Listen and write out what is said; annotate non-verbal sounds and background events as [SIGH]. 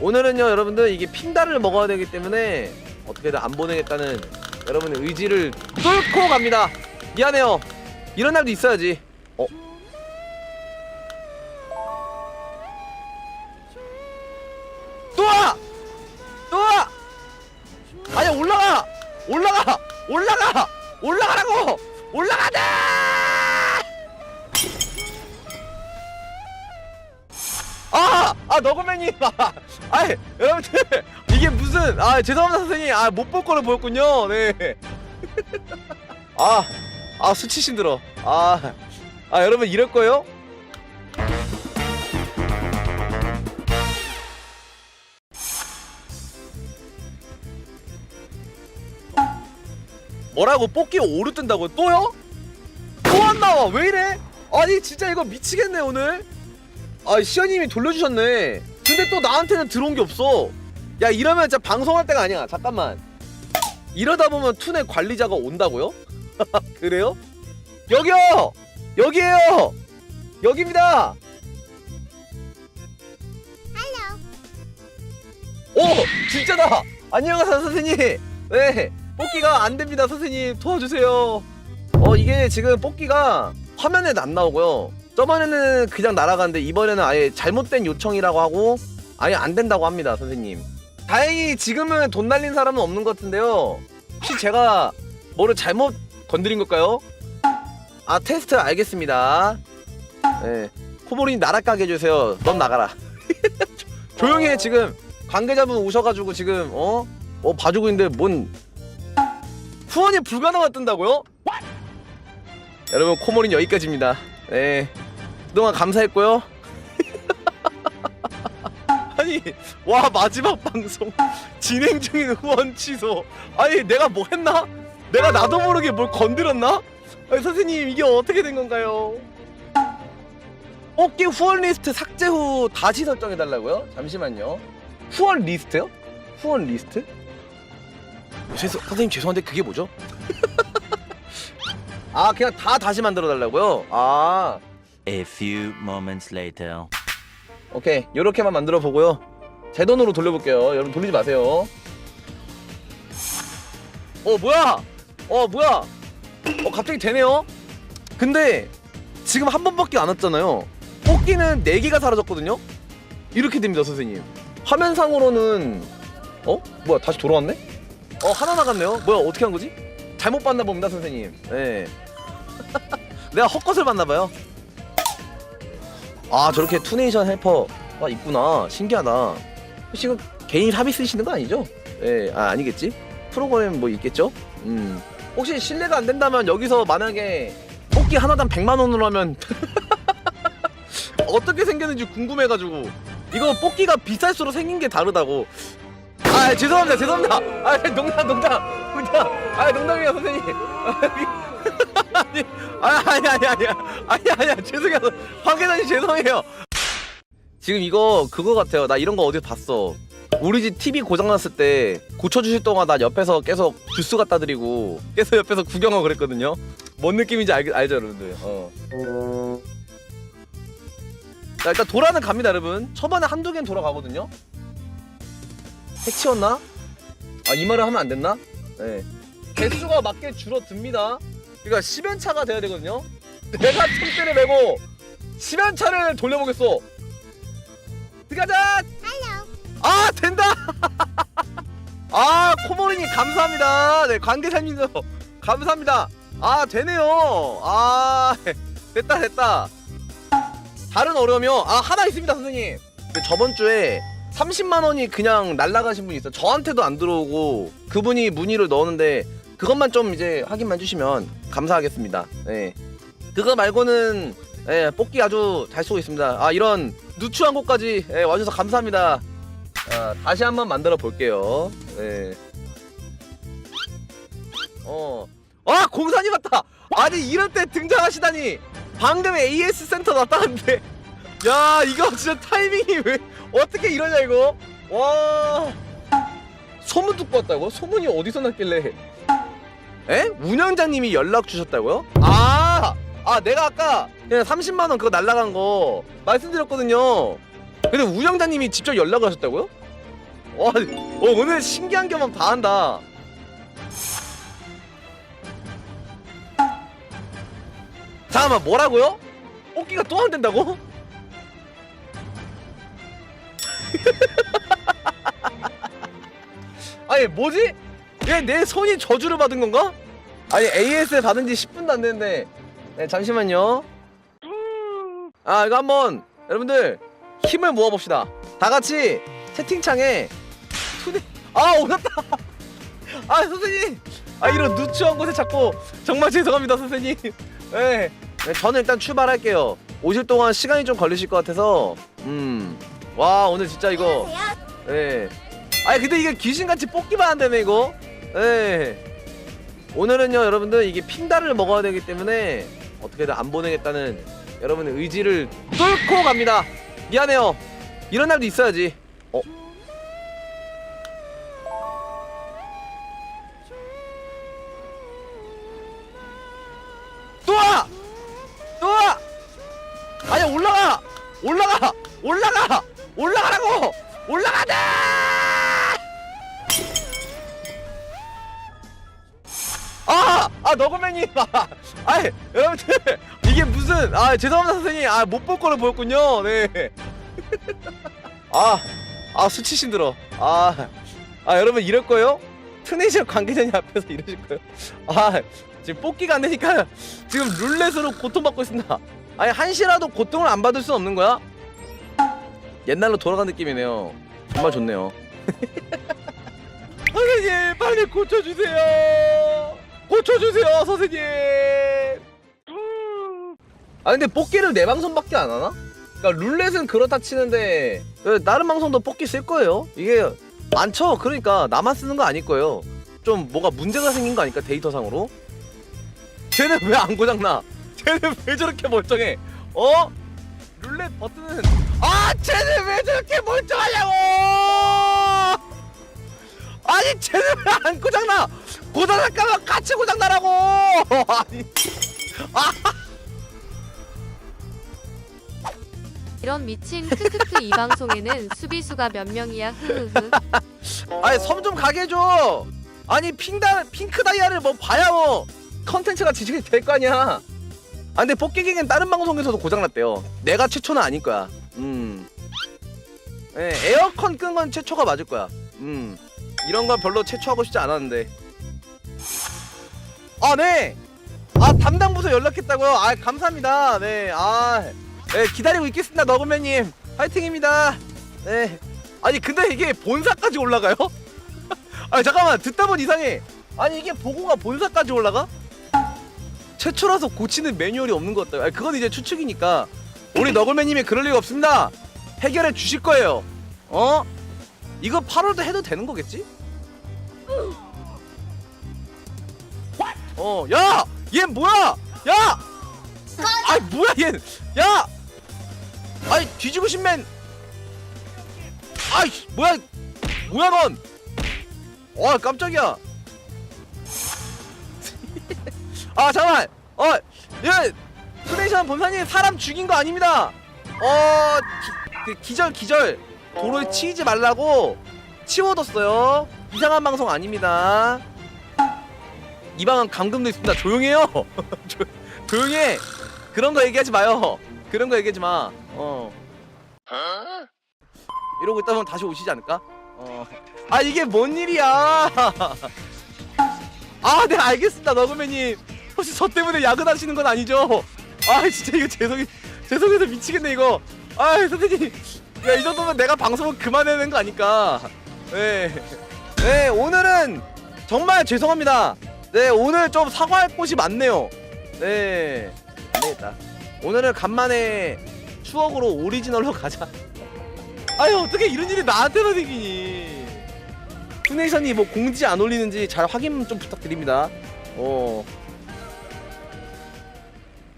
오늘은요 여러분들 이게 핑다를 먹어야 되기 때문에 어떻게든 안 보내겠다는 여러분의 의지를 뚫고 갑니다 미안해요 이런 날도 있어야지 어? 또 와! 또 와! 아니야 올라가! 올라가! 올라가! 올라가라고! 올라가자! 아! [LAUGHS] 아 너구맨님! 아, 여러분들 [LAUGHS] 이게 무슨 아 죄송합니다 선생님 아 못 볼 거를 보였군요 네. [LAUGHS] 아, 아 수치심 들어 아, 아 여러분 이럴 거예요? 뭐라고 뽑기 오류 뜬다고 또요? 또 안 나와 왜 이래? 아니 진짜 이거 미치겠네 오늘 아 시연님이 돌려주셨네 근데 또 나한테는 들어온 게 없어 야 이러면 진짜 방송할 때가 아니야 잠깐만 이러다 보면 툰의 관리자가 온다고요? [LAUGHS] 그래요? 여기요! 여기에요! 여기입니다! 오! 진짜다! 안녕하세요 선생님! 네 뽑기가 안 됩니다 선생님 도와주세요 어 이게 지금 뽑기가 화면에는 안 나오고요 저번에는 그냥 날아갔는데 이번에는 아예 잘못된 요청이라고 하고 아예 안 된다고 합니다 선생님. 다행히 지금은 돈 날린 사람은 없는 것 같은데요. 혹시 제가 뭐를 잘못 건드린 걸까요? 아 테스트 알겠습니다. 네. 코보리 나락가게 해주세요. 넌 나가라. [LAUGHS] 조용히 해 지금. 관계자분 오셔가지고 지금 어? 어 봐주고 있는데 뭔. 후원이 불가능한 뜬다고요? 여러분 코모린 여기까지입니다. 네 그동안 감사했고요 [LAUGHS] 아니 와 마지막 방송 진행 중인 후원 취소 아니 내가 뭐 했나? 내가 나도 모르게 뭘 건드렸나? 아니 선생님 이게 어떻게 된 건가요? 뽑기 후원 리스트 삭제 후 다시 설정해 달라고요? 잠시만요 후원 리스트요? 후원 리스트? 죄송, 선생님 죄송한데 그게 뭐죠? [LAUGHS] 아 그냥 다 다시 만들어 달라고요? 아 A few moments later. 오케이 요렇게만 만들어 보고요. 제 돈으로 돌려볼게요. 여러분 돌리지 마세요. 어 뭐야? 어 뭐야? 어 갑자기 되네요? 근데 지금 한 번밖에 안 왔잖아요. 뽑기는 4개가 사라졌거든요? 이렇게 됩니다 선생님. 화면상으로는 어? 뭐야 다시 돌아왔네? 어 하나 나갔네요? 뭐야 어떻게 한 거지? 잘못 봤나 봅니다 선생님. 네. [LAUGHS] 내가 헛것을 봤나 봐요 아 저렇게 투네이션 헬퍼가 있구나. 신기하다. 이거 개인 사비 쓰시는 거 아니죠? 예, 아 아니겠지? 프로그램 뭐 있겠죠? 음. 혹시 신뢰가 안 된다면 여기서 만약에 뽑기 하나당 100만 원으로 하면 [LAUGHS] 어떻게 생겼는지 궁금해가지고. 이거 뽑기가 비쌀수록 생긴 게 다르다고. 아 죄송합니다 죄송합니다. 아 농담 농담. 농담. 아 농담이에요 선생님 [LAUGHS] 아니 아니 아니 아니 아니 아니 아니 죄송해요. 황계단님 죄송해요. 지금 이거 그거 같아요. 나 이런 거 어디서 봤어. 우리 집 TV 고장났을 때 고쳐주실 동안 나 옆에서 계속 주스 갖다 드리고 계속 옆에서 구경하고 그랬거든요. 뭔 느낌인지 알, 알죠 여러분들? 어. 자 일단 돌아는 갑니다 여러분. 초반에 한두 개는 돌아가거든요. 해치웠나? 아 이 말을 하면 안 됐나? 네. 개수가 맞게 줄어듭니다 그러니까 10연차가 돼야 되거든요. 내가 총대를 메고 10연차를 돌려보겠어. 들어가자! 아 된다! [LAUGHS] 아 코모리님 감사합니다. 네 관계자님도 [LAUGHS] 감사합니다. 아 되네요. 아 [LAUGHS] 됐다 됐다. 다른 어려움이요? 아 하나 있습니다 선생님. 근데 저번 주에 30만 원이 그냥 날라가신 분이 있어 저한테도 안 들어오고 그분이 문의를 넣었는데 그것만 좀 이제 확인만 해주시면 감사하겠습니다. 네. 그거 말고는 예, 뽑기 아주 잘 쓰고 있습니다. 아 이런 누추한 곳까지 예, 와주셔서 감사합니다. 아, 다시 한번 만들어 볼게요. 네. 어. 아 공산이 맞다! 아니 이럴 때 등장하시다니! 방금 AS 센터 났다는데. [LAUGHS] 야 이거 진짜 타이밍이 왜 어떻게 이러냐 이거? 와. 소문 듣고 왔다고? 소문이 어디서 났길래 에? 운영자님이 연락 주셨다고요? 아, 아 내가 아까 그냥 30만 원 그거 날라간 거 말씀드렸거든요. 근데 운영자님이 직접 연락을 하셨다고요? 와, 어, 오늘 신기한 경험 다 한다. 잠깐만 뭐라고요? 뽑기가 또 안 된다고? [LAUGHS] 아니 뭐지? 얘 내 손이 저주를 받은 건가? 아니 AS 받은 지 10분도 안 됐는데. 네, 잠시만요. 아 이거 한번 여러분들 힘을 모아봅시다. 다 같이 채팅창에 투네 아 오셨다. 아 선생님. 아 이런 누추한 곳에 자꾸 정말 죄송합니다 선생님. 네, 네 저는 일단 출발할게요. 오실 동안 시간이 좀 걸리실 것 같아서. 음와 오늘 진짜 이거. 네. 아니 근데 이게 귀신같이 뽑기만 한다네 이거 네 오늘은요 여러분들 이게 핑다를 먹어야 되기 때문에 어떻게든 안 보내겠다는 여러분의 의지를 뚫고 갑니다 미안해요 이런 날도 있어야지 어? 또 와! 또 와! 아니 올라가! 올라가! 올라가! 올라가라고! 올라가자! 아! 아 너구맨님! [LAUGHS] 아, 아이 여러분들 이게 무슨 아 죄송합니다 선생님 아 못 볼 거를 보였군요 네. [LAUGHS] 아, 아 수치심 들어. 아, 아 여러분 이럴 거예요? 트네이션 관계자님 앞에서 [LAUGHS] 이러실 거예요? 아, 지금 뽑기가 안 되니까 지금 룰렛으로 고통받고 있습니다. 아니 한시라도 고통을 안 받을 수 없는 거야? 옛날로 돌아간 느낌이네요. 정말 좋네요. 선생님 빨리 고쳐주세요. 고쳐주세요 선생님. 아 근데 뽑기를 내 방송밖에 안 하나? 그러니까 룰렛은 그렇다 치는데 그 다른 방송도 뽑기 쓸 거예요. 이게 많죠. 그러니까 나만 쓰는 거 아닐 거예요. 좀 뭐가 문제가 생긴 거 아닐까 데이터상으로? 쟤는 왜 안 고장나? 쟤는 왜 저렇게 멀쩡해? 어? 룰렛 버튼은 아 쟤는 왜 저렇게 멀쩡하냐고! 아니 쟤는 왜 안 고장나? 고장 날까봐 같이 고장 나라고! [LAUGHS] 아니 이런 미친 크크크 이 방송에는 수비수가 몇 명이야 흐흐흐 아니 섬 좀 가게 해줘. 아니 핑다 핑크 다이아를 뭐 봐야 뭐 컨텐츠가 지식이 될 거 아니야. 아 근데 뽑기기는 다른 방송에서도 고장났대요. 내가 최초는 아닐 거야. 음. 예, 에어컨 끈 건 최초가 맞을 거야. 음. 이런 건 별로 최초하고 싶지 않았는데. 아 네. 아 담당 부서 연락했다고요. 아 감사합니다. 네. 아 네, 기다리고 있겠습니다. 너구맨님 파이팅입니다. 네. 아니 근데 이게 본사까지 올라가요? [LAUGHS] 아니 잠깐만 듣다 보니 이상해 아니 이게 보고가 본사까지 올라가? 최초라서 고치는 매뉴얼이 없는 것 같다 아니 그건 이제 추측이니까 우리 너굴맨님이 그럴 리가 없습니다 해결해 주실 거예요 어? 이거 8월도 해도 되는 거겠지? 어, 야! 얘 뭐야! 야! 아이 뭐야 얘! 야! 아이 뒤지고 싶맨 아이 뭐야 뭐야 넌? 와 깜짝이야. 아 잠깐. 어, 예, 프레이션 본사님 사람 죽인 거 아닙니다. 어, 기, 그 기절 기절 도로에 치이지 말라고 치워뒀어요. 이상한 방송 아닙니다. 이 방은 감금도 있습니다. 조용해요. [LAUGHS] 조, 조용해. 그런 거 얘기하지 마요. 그런 거 얘기하지 마. 어. 이러고 있다 보면 다시 오시지 않을까? 어. 아 이게 뭔 일이야? [LAUGHS] 아, 네 알겠습니다, 너구매님. 혹시 저 때문에 야근하시는 건 아니죠? 아, 진짜 이거 죄송해, 죄송해서 미치겠네 이거. 아, 선생님, 야 이 정도면 내가 방송을 그만해야 거 아닐까? 네, 네 오늘은 정말 죄송합니다. 네, 오늘 좀 사과할 곳이 많네요. 네, 안 되겠다. 오늘은 간만에 추억으로 오리지널로 가자. [LAUGHS] 아유 어떻게 이런 일이 나한테만 생기니 투네이션이 뭐 공지 안 올리는지 잘 확인 좀 부탁드립니다 어